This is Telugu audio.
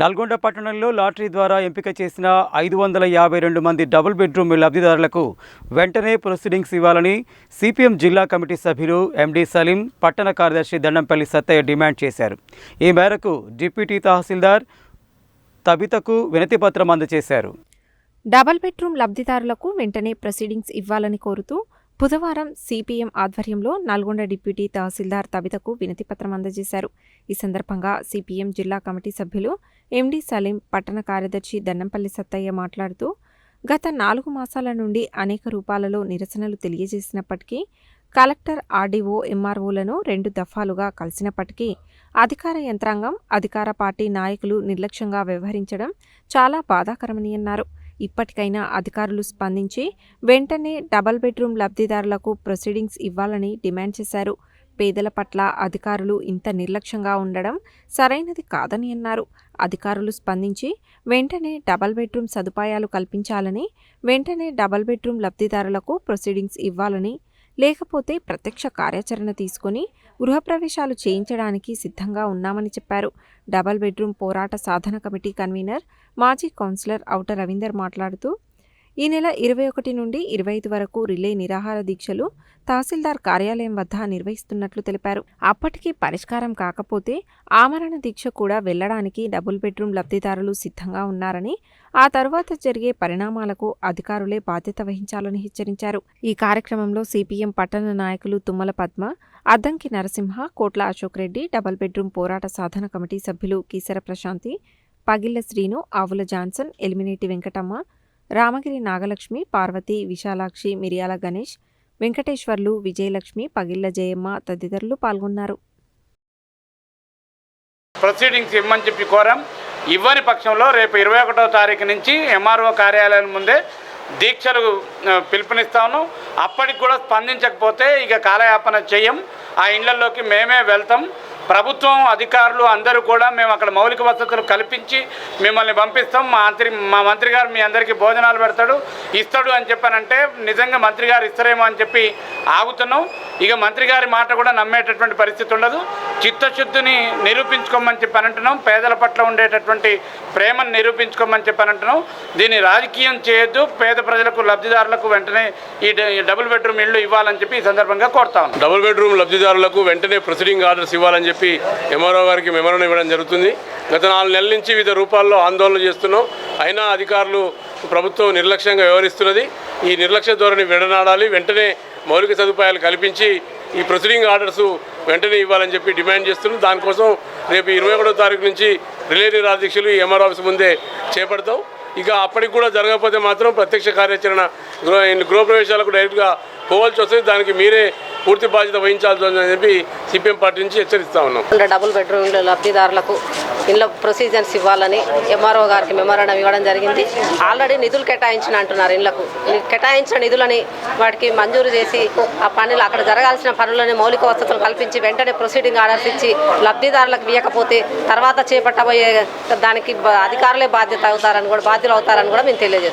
నల్గొండ పట్టణంలో లాటరీ ద్వారా ఎంపిక చేసిన ఐదు వందల యాభై రెండు మంది డబుల్ బెడ్రూమ్ లబ్ధిదారులకు వెంటనే ప్రొసీడింగ్స్ ఇవ్వాలని సిపిఎం జిల్లా కమిటీ సభ్యులు ఎండి సలీం పట్టణ కార్యదర్శి దండంపల్లి సత్తయ్య డిమాండ్ చేశారు. ఈ మేరకు డిప్యూటీ తహసీల్దార్ తబితకు వినతిపత్రం అందజేశారు. డబల్ బెడ్రూమ్ లబ్ధిదారులకు వెంటనే ప్రొసీడింగ్స్ ఇవ్వాలని కోరుతూ బుధవారం సిపిఎం ఆధ్వర్యంలో నల్గొండ డిప్యూటీ తహసీల్దార్ తబితకు వినతిపత్రం అందజేశారు. ఈ సందర్భంగా సిపిఎం జిల్లా కమిటీ సభ్యులు ఎండి సలీం పట్టణ కార్యదర్శి దన్నంపల్లి సత్తయ్య మాట్లాడుతూ గత నాలుగు మాసాల నుండి అనేక రూపాలలో నిరసనలు తెలియజేసినప్పటికీ కలెక్టర్ ఆర్డీఓ ఎంఆర్ఓలను రెండు దఫాలుగా కలిసినప్పటికీ అధికార యంత్రాంగం అధికార పార్టీ నాయకులు నిర్లక్ష్యంగా వ్యవహరించడం చాలా బాధాకరమని అన్నారు. ఇప్పటికైనా అధికారులు స్పందించి వెంటనే డబల్ బెడ్రూమ్ లబ్ధిదారులకు ప్రొసీడింగ్స్ ఇవ్వాలని డిమాండ్ చేశారు. పేదల పట్ల అధికారులు ఇంత నిర్లక్ష్యంగా ఉండడం సరైనది కాదని అన్నారు. అధికారులు స్పందించి వెంటనే డబల్ బెడ్రూమ్ సదుపాయాలు కల్పించాలని వెంటనే డబల్ బెడ్రూమ్ లబ్ధిదారులకు ప్రొసీడింగ్స్ ఇవ్వాలని లేకపోతే ప్రత్యక్ష కార్యాచరణ తీసుకుని గృహప్రవేశాలు చేయించడానికి సిద్ధంగా ఉన్నామని చెప్పారు. డబల్ బెడ్రూమ్ పోరాట సాధన కమిటీ కన్వీనర్ మాజీ కౌన్సిలర్ ఔట రవీందర్ మాట్లాడుతూ ఈ నెల ఇరవై ఒకటి నుండి ఇరవై ఐదు వరకు రిలే నిరాహార దీక్షలు తహసీల్దార్ కార్యాలయం వద్ద నిర్వహిస్తున్నట్లు తెలిపారు. అప్పటికీ పరిష్కారం కాకపోతే ఆమరణ దీక్ష కూడా వెళ్ళడానికి డబుల్ బెడ్రూమ్ లబ్ధిదారులు సిద్ధంగా ఉన్నారని ఆ తర్వాత జరిగే పరిణామాలకు అధికారులే బాధ్యత వహించాలని హెచ్చరించారు. ఈ కార్యక్రమంలో సిపిఎం పట్టణ నాయకులు తుమ్మల పద్మ అద్దంకి నరసింహ కోట్ల అశోక్ రెడ్డి డబుల్ బెడ్రూమ్ పోరాట సాధన కమిటీ సభ్యులు కీసర ప్రశాంతి పగిళ్ళ శ్రీను ఆవుల జాన్సన్ ఎలిమినేటి వెంకటమ్మ రామగిరి నాగలక్ష్మి పార్వతి విశాలాక్షి మిరియాల గణేష్ వెంకటేశ్వర్లు విజయలక్ష్మి పగిళ్ళ జయమ్మ తదితరులు పాల్గొన్నారు. ప్రొసీడింగ్స్ ఇవ్వమని చెప్పి కోరాం. ఇవ్వని పక్షంలో రేపు ఇరవై ఒకటో తారీఖు నుంచి ఎంఆర్ఓ కార్యాలయం ముందే దీక్షలు పిలుపునిస్తాను. అప్పటికి కూడా స్పందించకపోతే ఇక కాలయాపన చేయం. ఆ ఇళ్ళలోకి మేమే వెళ్తాం. ప్రభుత్వం అధికారులు అందరూ కూడా మేము అక్కడ మౌలిక వసతులు కల్పించి మిమ్మల్ని పంపిస్తాం. మా మంత్రి మా మంత్రి గారు మీ అందరికీ భోజనాలు పెడతాడు ఇస్తాడు అని చెప్పానంటే నిజంగా మంత్రి గారు ఇస్తారేమో అని చెప్పి ఆగుతున్నాం. ఇక మంత్రి గారి మాట కూడా నమ్మేటటువంటి పరిస్థితి ఉండదు. చిత్తశుద్ధిని నిరూపించుకోమని చెప్పని అంటున్నాం పేదల పట్ల ఉండేటటువంటి ప్రేమను నిరూపించుకోమని చెప్పని అంటున్నాం దీన్ని రాజకీయం చేయొద్దు. పేద ప్రజలకు లబ్ధిదారులకు వెంటనే ఈ డ- డబుల్ బెడ్రూమ్ ఇల్లు ఇవ్వాలని చెప్పి ఈ సందర్భంగా కోరుతా ఉన్నాం. డబుల్ బెడ్రూమ్ లబ్ధిదారులకు వెంటనే ప్రొసీడింగ్ ఆర్డర్స్ ఇవ్వాలని చెప్పి ఎంఆర్ఓ గారికి మెమరం ఇవ్వడం జరుగుతుంది. గత నాలుగు నెలల నుంచి వివిధ రూపాల్లో ఆందోళన చేస్తున్నాం. అయినా అధికారులు ప్రభుత్వం నిర్లక్ష్యంగా వ్యవహరిస్తున్నది. ఈ నిర్లక్ష్య ధోరణి విడనాడాలి. వెంటనే మౌలిక సదుపాయాలు కల్పించి ఈ ప్రొసీడింగ్ ఆర్డర్స్ వెంటనే ఇవ్వాలని చెప్పి డిమాండ్ చేస్తున్నాం. దానికోసం రేపు ఇరవై ఒకటో తారీఖు నుంచి రిలే నిరాధ్యక్షులు ఈ ఎంఆర్ ఆఫీస్ ముందే చేపడతాం. ఇక అప్పటికి కూడా జరగకపోతే మాత్రం ప్రత్యక్ష కార్యాచరణ గృహ గృహప్రవేశాలకు డైరెక్ట్గా పోవాల్సి వస్తుంది. దానికి మీరే పూర్తి బాధ్యత వహించాల్సి ఉందని చెప్పి సిపిఎం పార్టీ నుంచి హెచ్చరిస్తా ఉన్నాం. డబుల్ బెడ్రూమ్ లబ్ధిదారులకు ఇళ్ళ ప్రొసీజర్స్ ఇవ్వాలని ఎంఆర్ఓ గారికి మెమోరాండం ఇవ్వడం జరిగింది. ఆల్రెడీ నిధులు కేటాయించిన అంటున్నారు ఇళ్ళకు కేటాయించిన నిధులని వాటికి మంజూరు చేసి ఆ పనులు అక్కడ జరగాల్సిన పనులని మౌలిక వసతులు కల్పించి వెంటనే ప్రొసీడింగ్ ఆర్డర్స్ ఇచ్చి లబ్ధిదారులకు ఇవ్వకపోతే తర్వాత చేపట్టబోయే దానికి అధికారులే బాధ్యత అవుతారని కూడా బాధ్యులు అవుతారని కూడా మేము తెలియజేస్తాం